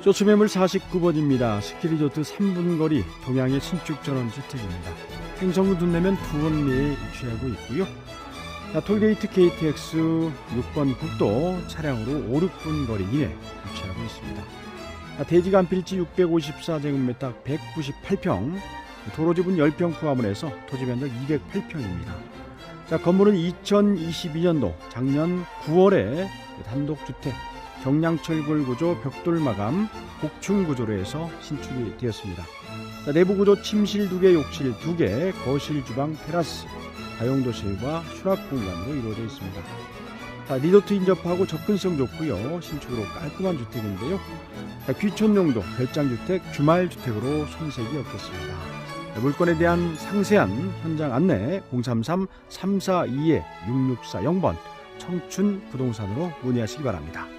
쇼츠매물 49번입니다. 스키리조트 3분 거리 동양의 신축 전원 주택입니다. 행성구 둔내면 두원리에 위치하고 있고요. 자, 톨게이트 KTX 6번 국도 차량으로 5, 6분 거리 이내 위치하고 있습니다. 자, 대지간 필지 654제곱미터 198평, 도로 지분 10평 포함을 해서 토지 면적 208평입니다. 자, 건물은 2022년도 작년 9월에 단독주택 경량철골 구조 벽돌 마감 복층 구조로 해서 신축이 되었습니다. 자, 내부 구조 침실 2개, 욕실 2개, 거실, 주방, 테라스, 다용도실과 수납 공간으로 이루어져 있습니다. 자, 리조트 인접하고 접근성 좋고요. 신축으로 깔끔한 주택인데요. 자, 귀촌용도 별장주택, 주말주택으로 손색이 없겠습니다. 자, 물건에 대한 상세한 현장 안내 033-342-6640번 청춘 부동산으로 문의하시기 바랍니다.